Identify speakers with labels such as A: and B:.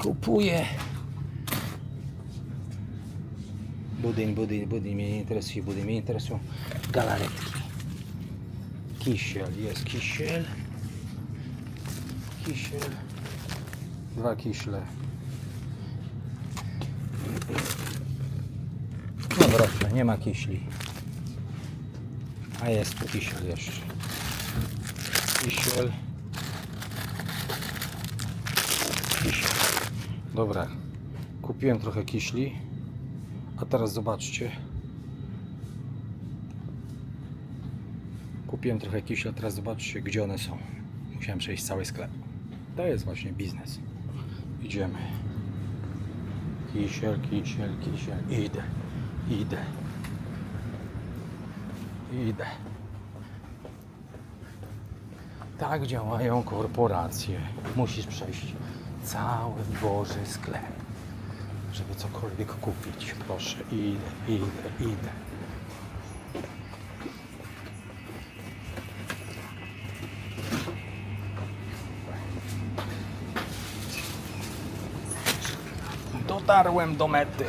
A: Kupuję. Budyń, budyń, budyń mnie nie interesuje, budyń mnie interesują galaretki. Kisiel, jest kisiel. Kisiel. Dwa kiśle. No proszę, nie ma kiśli. A jest tu kisiel jeszcze. Kisiel. Kisiel. Dobra. Kupiłem trochę kiśli. A teraz zobaczcie. Kupiłem trochę kiśli, a teraz zobaczcie gdzie one są. Musiałem przejść cały sklep. To jest właśnie biznes. Idziemy. Kisiel, kisiel, kisiel. Idę. Idę. Idę. Tak działają korporacje. Musisz przejść cały Boży sklep, żeby cokolwiek kupić. Proszę, idę, idę, idę. Dotarłem do mety.